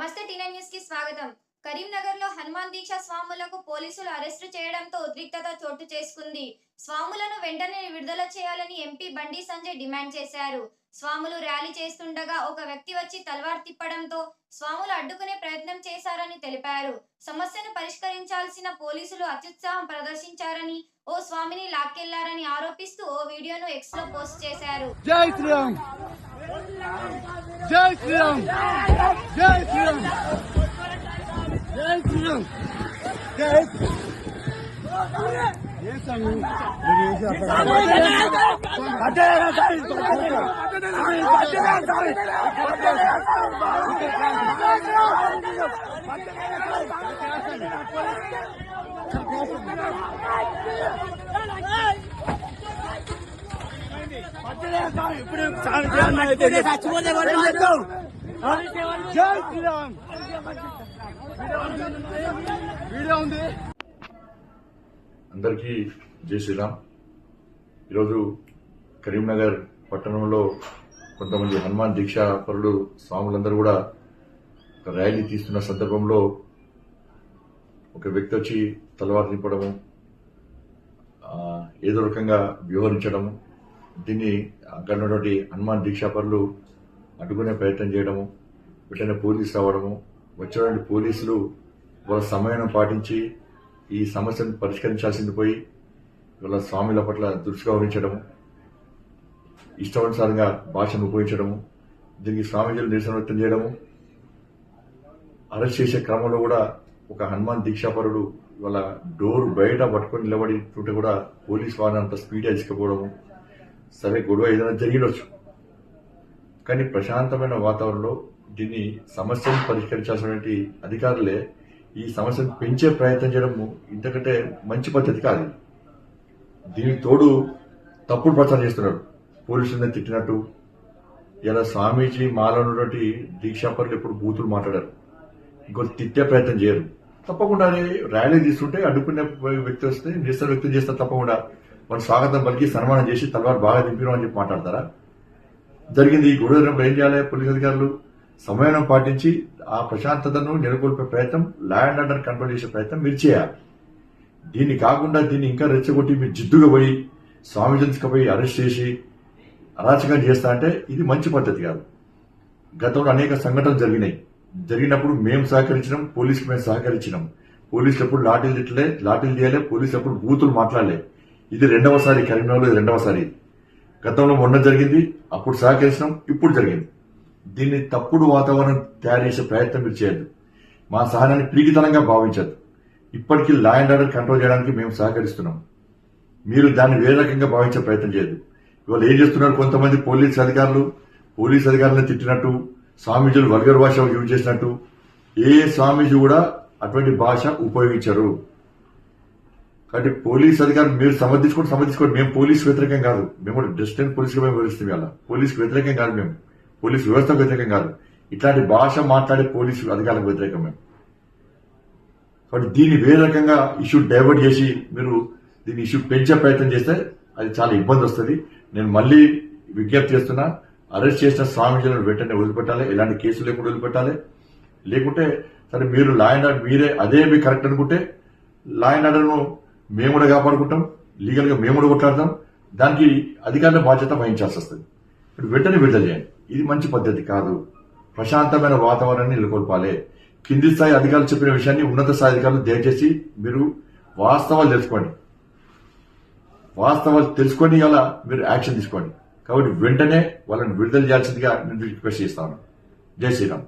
నమస్తే టీనా న్యూస్కి స్వాగతం. కరీంనగర్లో హనుమాన్ దీక్ష స్వాములకు పోలీసులు అరెస్టు చేయడంతో ఉద్రిక్తత చోటు చేసుకుంది. స్వాములను వెంటనే విడుదల చేయాలని ఎంపీ బండి సంజయ్ డిమాండ్ చేశారు. స్వాములు ర్యాలీ చేస్తుండగా ఒక వ్యక్తి వచ్చి తల్వార్ తిప్పడంతో స్వాములు అడ్డుకునే ప్రయత్నం చేశారని తెలిపారు. సమస్యను పరిష్కరించాల్సిన పోలీసులు అత్యుత్సాహం ప్రదర్శించారని ఓ స్వామిని లాక్కెళ్ళారని ఆరోపిస్తూ ఓ వీడియోను ఎక్స్లో పోస్ట్ చేశారు. జై శ్రీరామ్ జై శ్రీరామ్ జై శ్రీరామ్ జై ఏ స్వామి? మీరు ఏం చేస్తారు? పట్టేరా స్వామి, అందరికీ జై శ్రీరామ్. ఈరోజు కరీంనగర్ పట్టణంలో కొంతమంది హనుమాన్ దీక్షా పరులు స్వాములందరూ కూడా ఒక ర్యాలీ తీస్తున్న సందర్భంలో ఒక వ్యక్తి వచ్చి తలవారు నింపడము ఏదో రకంగా వ్యవహరించడము దీన్ని అక్కడ ఉన్నటువంటి హనుమాన్ దీక్షాపరులు అడ్డుకునే ప్రయత్నం చేయడము వెంటనే పోలీసు రావడము వచ్చినటువంటి పోలీసులు వాళ్ళ సమయం పాటించి ఈ సమస్యను పరిష్కరించాల్సింది పోయి వాళ్ళ స్వామిల పట్ల దుష్గౌరవించడము ఇష్టానుసారంగా భాషను ఉపయోగించడము దీనికి స్వామీజీలు నిరసన వ్యక్తం చేయడము అరెస్ట్ చేసే క్రమంలో కూడా ఒక హనుమాన్ దీక్షాపరుడు వాళ్ళ డోర్ బయట పట్టుకొని నిలబడి ఉంటే కూడా పోలీస్ వారిని అంత స్పీడ్గా తీసుకుపోవడము సరే గొడవ ఏదైనా జరిగినొచ్చు. కానీ ప్రశాంతమైన వాతావరణంలో దీన్ని సమస్యను పరిష్కరించాల్సినటువంటి అధికారులే ఈ సమస్యను పెంచే ప్రయత్నం చేయడం ఇంతకంటే మంచి పద్ధతి కాదు. ఇది. దీనికి తోడు తప్పుడు ప్రచారం చేస్తున్నాడు పోలీసులను తిట్టినట్టు ఇలా స్వామీజీ మాలో ఉన్నటువంటి దీక్షాపరులు ఎప్పుడు బూతులు మాట్లాడారు. ఇంకో తిట్టే ప్రయత్నం చేయరు. తప్పకుండా అది ర్యాలీ తీసుకుంటే అడ్డుకునే వ్యక్తి వస్తే నిరసన వ్యక్తం చేస్తారు తప్పకుండా. వాళ్ళు స్వాగతం పలికి సన్మానం చేసి తలవారు బాగా దింపినాం అని చెప్పి మాట్లాడతారా? జరిగింది ఈ గొడవ ఏం చేయాలి? పోలీస్ అధికారులు సమయం పాటించి ఆ ప్రశాంతతను నెలకొల్పే ప్రయత్నం ల్యాండ్ అండర్ కంట్రోల్ చేసే ప్రయత్నం మీరు చేయాలి. దీన్ని కాకుండా దీన్ని ఇంకా రెచ్చగొట్టి మీరు జిద్దుగా పోయి స్వామిజన్స్కి పోయి అరెస్ట్ చేసి అరాచకం చేస్తా అంటే ఇది మంచి పద్ధతి కాదు. గతంలో అనేక సంఘటనలు జరిగినాయి. జరిగినప్పుడు మేము సహకరించినాం పోలీసులు మేము సహకరించినాం. పోలీసులు ఎప్పుడు లాఠీలు తిట్టలే లాఠీలు తీయలే పోలీసులు ఎప్పుడు బూతులు మాట్లాడలే. ఇది రెండవసారి కరీంనగర్లో ఇది రెండవసారి. గతంలో మొన్న జరిగింది అప్పుడు సహకరించడం ఇప్పుడు జరిగింది. దీన్ని తప్పుడు వాతావరణం తయారు చేసే ప్రయత్నం మీరు చేయద్దు. మా సహనాన్ని పీడితనంగా భావించద్దు. ఇప్పటికీ లా అండ్ ఆర్డర్ కంట్రోల్ చేయడానికి మేము సహకరిస్తున్నాం. మీరు దాన్ని వేరే రకంగా భావించే ప్రయత్నం చేయదు ఇవాళ ఏం చేస్తున్నారు కొంతమంది పోలీస్ అధికారులు? పోలీస్ అధికారులను తిట్టినట్టు స్వామీజీలు వల్గర్ భాష యూజ్ చేసినట్టు ఏ స్వామీజీ కూడా అటువంటి భాష ఉపయోగించరు. కాబట్టి పోలీస్ అధికారులు మీరు సమర్థించుకోండి సమర్థించుకోండి. మేము పోలీస్ వ్యతిరేకం కాదు. మేము కూడా డిస్టెంట్ పోలీసుగా మేము వివరిస్తాం ఇలా పోలీస్ వ్యతిరేకం కాదు మేము. పోలీస్ వ్యవస్థకు వ్యతిరేకం కాదు. ఇట్లాంటి భాష మాట్లాడే పోలీసు అధికారులకు వ్యతిరేకం మేము. కాబట్టి దీన్ని వేరే రకంగా ఇష్యూ డైవర్ట్ చేసి మీరు దీన్ని ఇష్యూ పెంచే ప్రయత్నం చేస్తే అది చాలా ఇబ్బంది వస్తుంది. నేను మళ్ళీ విజ్ఞప్తి చేస్తున్నా అరెస్ట్ చేసిన స్వామీజీలను వెంటనే వదిలిపెట్టాలి. ఎలాంటి కేసులు లేకుండా వదిలిపెట్టాలి. లేకుంటే సరే మీరు లా అండ్ ఆర్డర్ మీరే అదే మీ కరెక్ట్ అనుకుంటే లా అండ్ ఆర్డర్ను మేము కూడా కాపాడుకుంటాం లీగల్గా మేము కూడా కొట్లాడతాం దానికి అధికారుల బాధ్యత వహించాల్సి వస్తుంది. ఇప్పుడు వెంటనే విడుదల చేయండి. ఇది మంచి పద్ధతి కాదు. ప్రశాంతమైన వాతావరణాన్ని నెలకొల్పాలి. కింది స్థాయి అధికారులు చెప్పిన విషయాన్ని ఉన్నత స్థాయి అధికారులు దయచేసి మీరు వాస్తవాలు తెలుసుకోండి. వాస్తవాలు తెలుసుకొని అలా మీరు యాక్షన్ తీసుకోండి. కాబట్టి వెంటనే వాళ్ళని విడుదల చేయాల్సిందిగా నేను రిక్వెస్ట్ చేస్తాను. జై శ్రీరామ్.